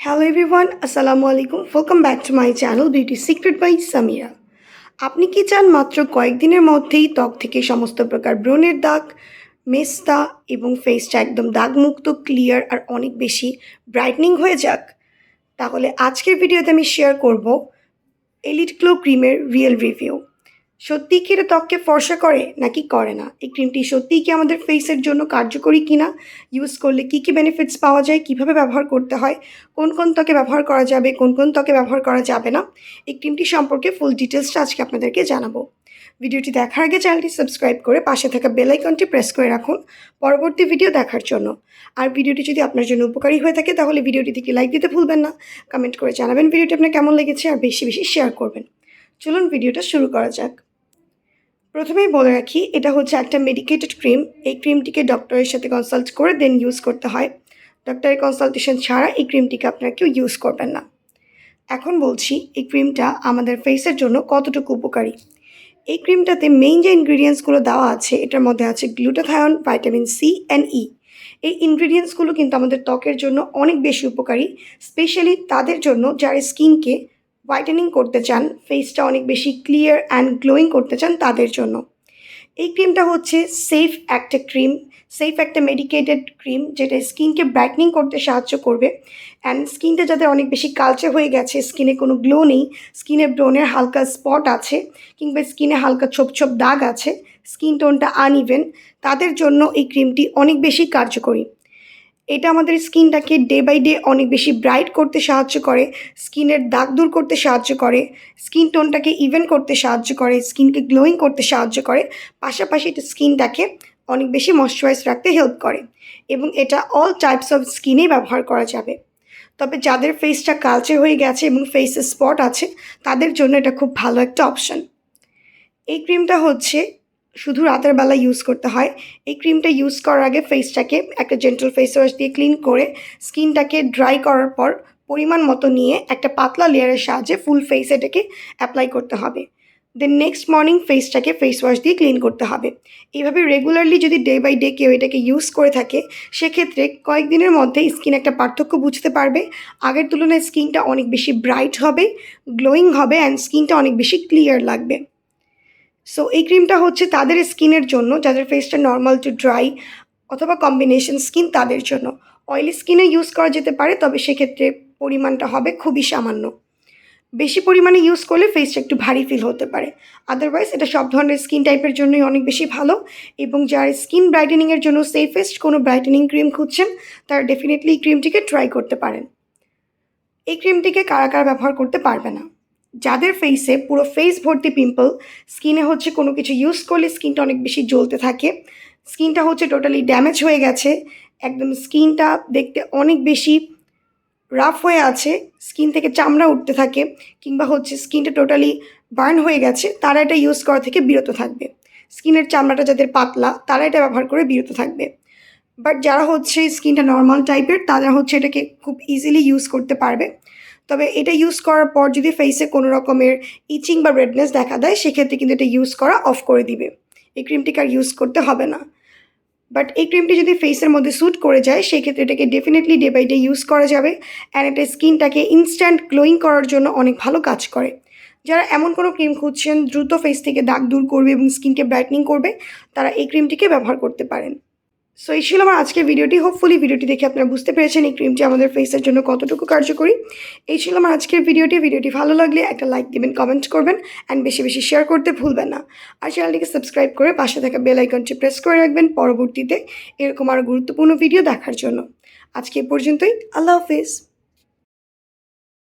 Hello everyone আসসালামু আলাইকুম welcome back to my channel beauty secret by Samia আপনি কি চান মাত্র কয়েকদিনের মধ্যেই ত্বক থেকে সমস্ত প্রকার ব্রণের দাগ, মেস্তা এবং ফেসটা একদম দাগমুক্ত ক্লিয়ার আর অনেক বেশি ব্রাইটনিং হয়ে যাক? তাহলে আজকের ভিডিওতে আমি শেয়ার করব এলিট গ্লো ক্রিমের রিয়েল রিভিউ সত্যিই কি এটা ত্বককে ফর্সা করে নাকি করে না? এই ক্রিমটি সত্যিই কি আমাদের ফেসের জন্য কার্যকরী কিনা ইউজ করলে কী কী বেনিফিটস পাওয়া যায়? কীভাবে ব্যবহার করতে হয়? কোন কোন ত্বকে ব্যবহার করা যাবে? কোন কোন ত্বকে ব্যবহার করা যাবে না? এই ক্রিমটি সম্পর্কে ফুল ডিটেলসটা আজকে আপনাদেরকে জানাব। ভিডিওটি দেখার আগে চ্যানেলটি সাবস্ক্রাইব করে পাশে থাকা বেল আইকনটি প্রেস করে রাখুন পরবর্তী ভিডিও দেখার জন্য। আর ভিডিওটি যদি আপনার জন্য উপকারী হয়ে থাকে তাহলে ভিডিওটি থেকে লাইক দিতে ভুলবেন না। কমেন্ট করে জানাবেন ভিডিওটি আপনার কেমন লেগেছে আর বেশি বেশি শেয়ার করবেন। চলুন ভিডিওটা শুরু করা যাক। প্রথমেই বলে রাখি, এটা হচ্ছে একটা মেডিকেটেড ক্রিম এই ক্রিমটিকে ডক্টরের সাথে কনসাল্ট করে দেন ইউজ করতে হয়। ডক্টরের কনসালটেশন ছাড়া এই ক্রিমটিকে আপনারা কেউ ইউজ করবেন না। এখন বলছি, এই ক্রিমটা আমাদের ফেসের জন্য কতটুকু উপকারী? এই ক্রিমটাতে মেইন যে ইনগ্রিডিয়েন্টসগুলো দেওয়া আছে, এটার মধ্যে আছে glutathione vitamin C and E এই ইনগ্রিডিয়েন্টসগুলো কিন্তু আমাদের ত্বকের জন্য অনেক বেশি উপকারী স্পেশালি তাদের জন্য যারা স্কিনকে হোয়াইটেনিং করতে চান ফেসটা অনেক বেশি ক্লিয়ার অ্যান্ড গ্লোয়িং করতে চান তাদের জন্য। এই ক্রিমটা হচ্ছে সেফ একটা ক্রিম সেফ একটা মেডিকেটেড ক্রিম যেটা স্কিনকে ব্রাইটনিং করতে সাহায্য করবে। অ্যান্ড স্কিনটা যাদের অনেক বেশি কালচে হয়ে গেছে স্কিনে কোনো গ্লো নেই স্কিনে ব্রনের হালকা স্পট আছে কিংবা স্কিনে হালকা ছোপ ছোপ দাগ আছে স্কিন টোনটা আনইভেন তাদের জন্য এই ক্রিমটি অনেক বেশি কার্যকরী। এটা আমাদের স্কিনটাকে ডে বাই ডে অনেক বেশি ব্রাইট করতে সাহায্য করে, স্কিনের দাগ দূর করতে সাহায্য করে স্কিন টোনটাকে ইভেন করতে সাহায্য করে স্কিনকে গ্লোয়িং করতে সাহায্য করে, পাশাপাশি এটা স্কিনটাকে অনেক বেশি ময়শ্চারাইজ রাখতে হেল্প করে এবং এটা অল টাইপস অফ স্কিনেই ব্যবহার করা যাবে। তবে যাদের ফেসটা কালচে হয়ে গেছে এবং ফেসে স্পট আছে, তাদের জন্য এটা খুব ভালো একটা অপশান এই ক্রিমটা হচ্ছে শুধু রাতের বেলা ইউজ করতে হয়। এই ক্রিমটা ইউজ করার আগে ফেসটাকে একটা জেন্টাল ফেস ওয়াশ দিয়ে ক্লিন করে স্কিনটাকে ড্রাই করার পর পরিমাণ মতো নিয়ে একটা পাতলা লেয়ারের সাহায্যে ফুল ফেস এটাকে অ্যাপ্লাই করতে হবে। দেন নেক্সট মর্নিং ফেসটাকে ফেস ওয়াশ দিয়ে ক্লিন করতে হবে। এইভাবে রেগুলারলি যদি ডে বাই ডে কেউ এটাকে ইউজ করে থাকে, সেক্ষেত্রে কয়েকদিনের মধ্যে স্কিন একটা পার্থক্য বুঝতে পারবে। আগের তুলনায় স্কিনটা অনেক বেশি ব্রাইট হবে গ্লোয়িং হবে অ্যান্ড স্কিনটা অনেক বেশি ক্লিয়ার লাগবে। সো এই ক্রিমটা হচ্ছে তাদের স্কিনের জন্য, যাদের ফেসটা নর্মাল টু ড্রাই অথবা কম্বিনেশন স্কিন তাদের জন্য। অয়েলি স্কিনে ইউজ করা যেতে পারে, তবে সেক্ষেত্রে পরিমাণটা হবে খুবই সামান্য। বেশি পরিমাণে ইউজ করলে ফেসটা একটু ভারী ফিল হতে পারে। আদারওয়াইজ এটা সব ধরনের স্কিন টাইপের জন্যই অনেক বেশি ভালো এবং যারা স্কিন ব্রাইটেনিংয়ের জন্য সেফেস্ট কোনো ব্রাইটেনিং ক্রিম খুঁজছেন, তারা ডেফিনেটলি এই ক্রিমটিকে ট্রাই করতে পারেন। এই ক্রিমটিকে কারা কারা ব্যবহার করতে পারবে না। যাদের ফেসে পুরো ফেস ভর্তি পিম্পল স্কিনে হচ্ছে কোনো কিছু ইউজ করলে স্কিনটা অনেক বেশি জ্বলতে থাকে। স্কিনটা হচ্ছে টোটালি ড্যামেজ হয়ে গেছে। একদম স্কিনটা দেখতে অনেক বেশি রাফ হয়ে আছে। স্কিন থেকে চামড়া উঠতে থাকে কিংবা হচ্ছে স্কিনটা টোটালি বার্ন হয়ে গেছে, তারা এটা ইউজ করা থেকে বিরত থাকবে। স্কিনের চামড়াটা যাদের পাতলা, তারা এটা ব্যবহার করে বিরত থাকবে। বাট যারা হচ্ছে স্কিনটা নর্মাল টাইপের তারা হচ্ছে এটাকে খুব ইজিলি ইউজ করতে পারবে। তবে এটা ইউজ করার পর যদি ফেসে কোনো রকমের ইচিং বা রেডনেস দেখা দেয়, সেক্ষেত্রে কিন্তু এটা ইউজ করা অফ করে দিবে। এই ক্রিমটিকে আর ইউজ করতে হবে না। বাট এই ক্রিমটি যদি ফেসের মধ্যে স্যুট করে যায়, সেক্ষেত্রে এটাকে definitely day by day use করা যাবে অ্যান্ড এটা স্কিনটাকে ইনস্ট্যান্ট গ্লোয়িং করার জন্য অনেক ভালো কাজ করে। যারা এমন কোনো ক্রিম খুঁজছেন, দ্রুত ফেস থেকে দাগ দূর করবে এবং স্কিনকে ব্রাইটনিং করবে, তারা এই ক্রিমটিকে ব্যবহার করতে পারেন। সো এই ছিল আমার আজকের ভিডিওটি হোপফুলি ভিডিওটি দেখে আপনারা বুঝতে পেরেছেন এই ক্রিমটি আমাদের ফেসের জন্য কতটুকু কার্যকরী। এই ছিল আমার আজকের ভিডিওটি ভিডিওটি ভালো লাগলে একটা লাইক দেবেন কমেন্ট করবেন অ্যান্ড বেশি বেশি শেয়ার করতে ভুলবেন না। আর চ্যানেলটিকে সাবস্ক্রাইব করে পাশে থাকা বেল আইকনটি প্রেস করে রাখবেন পরবর্তীতে এরকম আরও গুরুত্বপূর্ণ ভিডিও দেখার জন্য। আজকে এ পর্যন্তই। আল্লাহ হাফিজ।